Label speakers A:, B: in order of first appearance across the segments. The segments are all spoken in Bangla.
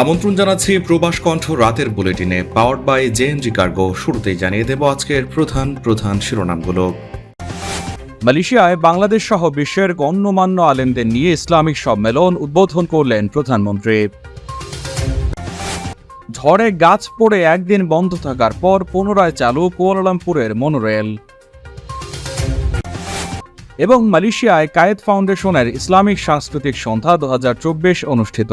A: আমন্ত্রণ জানাচ্ছি প্রবাস কণ্ঠ রাতের বুলেটিনে পাওয়ার্ড বাই জেএনজি কার্গো শুরুতেই জানিয়ে দেব আজকের প্রধান প্রধান শিরোনামগুলো।
B: মালয়েশিয়ায় বাংলাদেশ সহ বিশ্বের গণ্যমান্য আলেমদের নিয়ে ইসলামিক সম্মেলন উদ্বোধন করলেন প্রধানমন্ত্রী। ঝড়ে গাছ পড়ে একদিন বন্ধ থাকার পর পুনরায় চালু কুয়ালালামপুরের মনোরেল এবং মালয়েশিয়ায় কায়েদ ফাউন্ডেশনের ইসলামিক সাংস্কৃতিক সন্ধ্যা দু হাজার চব্বিশ অনুষ্ঠিত।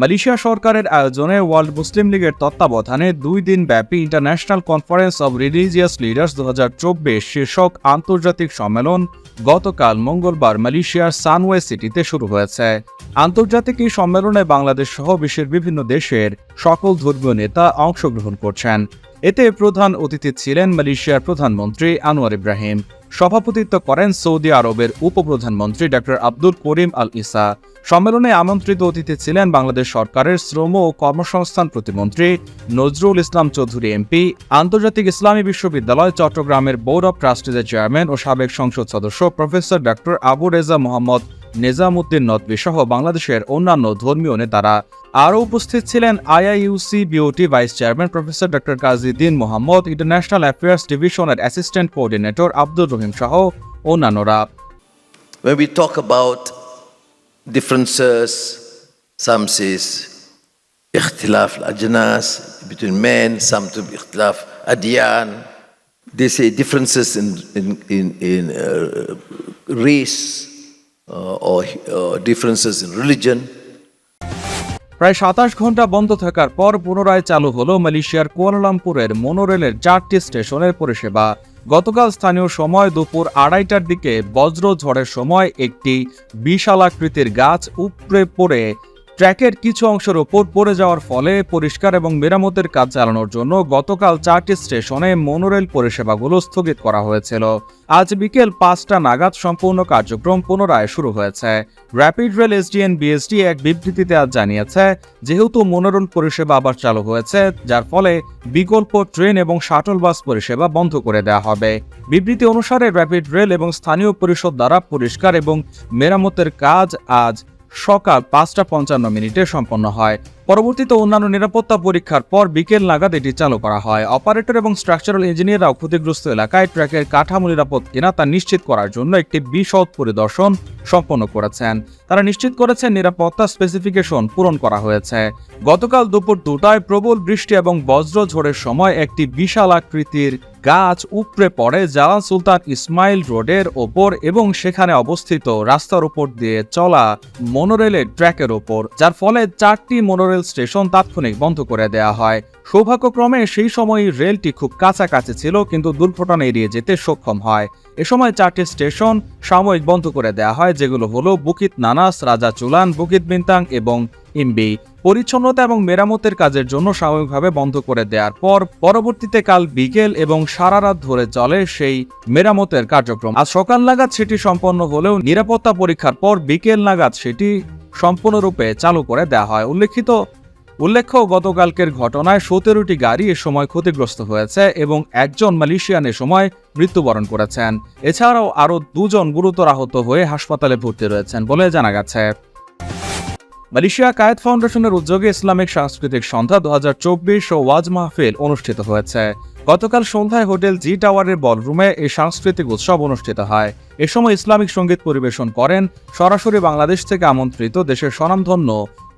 B: মালয়েশিয়া সরকারের আয়োজনে ওয়ার্ল্ড মুসলিম লীগের তত্ত্বাবধানে দুই দিন ব্যাপী international conference of religious leaders দু হাজার চব্বিশ শীর্ষক আন্তর্জাতিক সম্মেলন গতকাল মঙ্গলবার মালয়েশিয়ার সানওয়ে সিটিতে শুরু হয়েছে। আন্তর্জাতিক এই সম্মেলনে বাংলাদেশ সহ বিশ্বের বিভিন্ন দেশের সকল ধর্মীয় নেতা অংশগ্রহণ করছেন। এতে প্রধান অতিথি ছিলেন মালয়েশিয়ার প্রধানমন্ত্রী আনোয়ার ইব্রাহিম। সভাপতিত্ব করেন সৌদি আরবের উপপ্রধানমন্ত্রী ডক্টর আব্দুল করিম আল ইসা। সম্মেলনে আমন্ত্রিত অতিথি ছিলেন বাংলাদেশ সরকারের শ্রম ও কর্মসংস্থান প্রতিমন্ত্রী নজরুল ইসলাম চৌধুরী এমপি, আন্তর্জাতিক ইসলামী বিশ্ববিদ্যালয় চট্টগ্রামের বোর্ড অব ট্রাস্টিজের চেয়ারম্যান ও সাবেক সংসদ সদস্য প্রফেসর ডক্টর আবু রেজা মোহাম্মদ নেজামুদ্দিন নদভি সহ বাংলাদেশের অন্যান্য ধর্মীয় নেতারা আরও উপস্থিত ছিলেন IIUC BOT vice chairman professor doctor Kaziddin Mohammad international affairs ডিভিশনের অ্যাসিস্ট্যান্ট কোঅর্ডিনেটর আব্দুর রহিম সহ অন্যান্যরা
C: When we talk about differences, some says ikhtilaf al-ajnas between men, some to ikhtilaf adyan. They say differences in in in, in uh, race or uh, differences in religion.
B: প্রায় সাতাশ ঘণ্টা বন্ধ থাকার পর পুনরায় চালু হলো মালয়েশিয়ার কুয়ালালামপুরের মোনোরেলের চারটি স্টেশনের পরিষেবা গতকাল স্থানীয় সময় দুপুর আড়াইটার দিকে বজ্র ঝড়ের সময় একটি বিশালাকৃতির গাছ উপড়ে পড়ে ট্র্যাকের কিছু অংশের ওপর পড়ে যাওয়ার ফলে পরিষ্কার এবং মেরামতের কাজ চালানোর জন্য গতকাল চারটি স্টেশনে মনোরেল পরিষেবাগুলো স্থগিত করা হয়েছিল। আজ বিকেল পাঁচটা নাগাদ সম্পূর্ণ কার্যক্রম পুনরায় শুরু হয়েছে। র্যাপিড রেল এসডিএন বিএসডি এক বিবৃতিতে আজ জানিয়েছে, যেহেতু মোনোরেল পরিষেবা আবার চালু হয়েছে, যার ফলে বিকল্প ট্রেন এবং শাটল বাস পরিষেবা বন্ধ করে দেওয়া হবে। বিবৃতি অনুসারে র্যাপিড রেল এবং স্থানীয় পরিষদ দ্বারা পরিষ্কার এবং মেরামতের কাজ আজ সকাল পাঁচটা পঞ্চান্ন মিনিটে সম্পন্ন হয়। পরবর্তীতে অন্যান্য নিরাপত্তা পরীক্ষার পর বিকেল নাগাদ এটি চালু করা হয়। অপারেটর এবং স্ট্রাকচারাল ইঞ্জিনিয়াররাও ক্ষতিগ্রস্ত এলাকায় ট্র্যাকের কাঠামো নিরাপদ কিনা তা নিশ্চিত করার জন্য একটি বিশদ পরিদর্শন সম্পন্ন করেছেন। তারা নিশ্চিত করেছেন নিরাপত্তা স্পেসিফিকেশন পূরণ করা হয়েছে। গতকাল দুপুর দুটায় প্রবল বৃষ্টি এবং বজ্র ঝড়ের সময় একটি বিশাল আকৃতির গাছ উপড়ে পড়ে জালাল সুলতান ইসমাইল রোডের ওপর এবং সেখানে অবস্থিত রাস্তার উপর দিয়ে চলা মনোরেলের ট্র্যাকের ওপর, যার ফলে চারটি মনোরেল স্টেশন তাৎক্ষণিক বন্ধ করে দেওয়া হয়। সৌভাগ্যক্রমে সেই সময় রেলটি খুব কাছাকাছি ছিল, কিন্তু দুর্ঘটনা এড়িয়ে যেতে সক্ষম হয়। এ সময় চারটি স্টেশন সাময়িক বন্ধ করে দেওয়া হয়, যেগুলো হলো বুকিত নানাস, রাজা চুলান, বুকিত বিন্তাং এবং ইমবি পরিচ্ছন্নতা এবং মেরামতের কাজের জন্য সাময়িকভাবে বন্ধ করে দেওয়ার পর পরবর্তীতে কাল বিকেল এবং সারা রাত ধরে চলে সেই মেরামতের কার্যক্রম। আজ সকাল নাগাদ সেটি সম্পন্ন হলেও নিরাপত্তা পরীক্ষার পর বিকেল নাগাদ সেটি সম্পূর্ণরূপে চালু করে দেওয়া হয়। উল্লেখিত, উল্লেখ্য, গতকালকের ঘটনায় সতেরোটি গাড়ি এ সময় ক্ষতিগ্রস্ত হয়েছে এবং একজন মালয়েশিয়ান এ সময় মৃত্যুবরণ করেছেন। এছাড়াও আরও দুজন গুরুতর আহত হয়ে হাসপাতালে ভর্তি রয়েছেন বলে জানা গেছে। মালয়েশিয়া কায়েদ ফাউন্ডেশনের উদ্যোগে ইসলামিক সাংস্কৃতিক সন্ধ্যা দুহাজার চব্বিশ ও ওয়াজ মাহফিল অনুষ্ঠিত হয়েছে। গতকাল সন্ধ্যায় হোটেল জি টাওয়ারের বলরুমে এই সাংস্কৃতিক উৎসব অনুষ্ঠিত হয়। এ সময় ইসলামিক সংগীত পরিবেশন করেন সরাসরি বাংলাদেশ থেকে আমন্ত্রিত দেশের স্বনামধন্য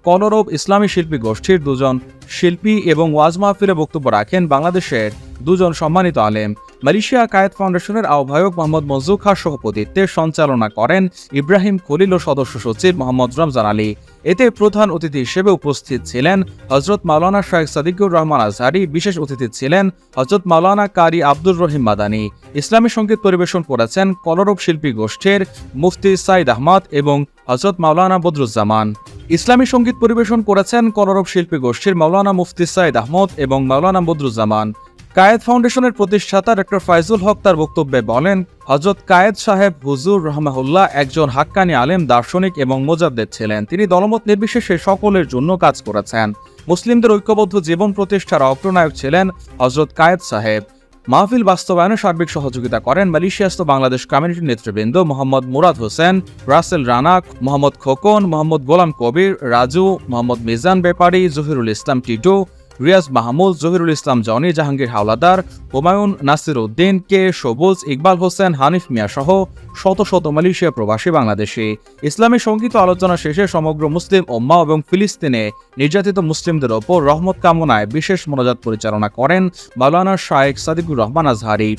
B: কলরব ইসলামী শিল্পী গোষ্ঠীর দুজন শিল্পী এবং ওয়াজ মাহফিলে বক্তব্য রাখেন বাংলাদেশের দুজন সম্মানিত আলেম। মালয়েশিয়া কায়েদ ফাউন্ডেশনের আহ্বায়ক মোহাম্মদ মজু খার সভাপতিত্বে সঞ্চালনা করেন ইব্রাহিম খলিল ও সদস্য সচিব মোহাম্মদ রমজান আলী। এতে প্রধান অতিথি হিসেবে উপস্থিত ছিলেন হজরত মাওলানা শাহেখ সাদিকুর রহমান আজহারি, বিশেষ অতিথি ছিলেন হজরত মাওলানা কারি আব্দুর রহিম মাদানি। ইসলামী সংগীত পরিবেশন করেছেন কলরব শিল্পী গোষ্ঠীর মুফতি সাইদ আহমদ এবং হজরত মাওলানা বদরুজ্জামান। ইসলামী সংগীত পরিবেশন করেছেন কলরব শিল্পী গোষ্ঠীর মাওলানা মুফতি সাইদ আহমদ এবং মাওলানা বদরুজ্জামান। কায়েদ ফাউন্ডেশনের প্রতিষ্ঠাতা ডক্টর ফাইজুল হক তার বক্তব্যে বলেন হজরত কায়েদ সাহেব হুজুর রহমাহুল্লাহ একজন হাক্কানি আলেম, দার্শনিক এবং মোজাদ্দেদ ছিলেন। তিনি দলমত নির্বিশেষে সকলের জন্য কাজ করেছেন। মুসলিমদের ঐক্যবদ্ধ জীবন প্রতিষ্ঠার অগ্রনায়ক ছিলেন হজরত কায়েদ সাহেব। মাহফিল বাস্তবায়নে সার্বিক সহযোগিতা করেন মালয়েশিয়াস্থ বাংলাদেশ কমিউনিটির নেতৃবৃন্দ মোহাম্মদ মুরাদ হোসেন, রাসেল রানাক, মোহাম্মদ খোকন, মোহাম্মদ গোলাম কবির, রাজু, মোহাম্মদ মিজান বেপারি, জহিরুল ইসলাম টিটু রিয়াজ মাহমুদ, জহিরুল ইসলাম, জনি জাহাঙ্গীর হাওলাদার, হুমায়ুন নাসির উদ্দিন, কে সবুজ ইকবাল হোসেন, হানিফ মিয়া সহ শত শত মালয়েশিয়া প্রবাসী বাংলাদেশি। ইসলামী সংগীত আলোচনা শেষে সমগ্র মুসলিম ওম্মা এবং ফিলিস্তিনে নির্যাতিত মুসলিমদের ওপর রহমত কামনায় বিশেষ মনোজাত পরিচালনা করেন মাওলানা শায়েক সাদিকুর রহমান আজহারি।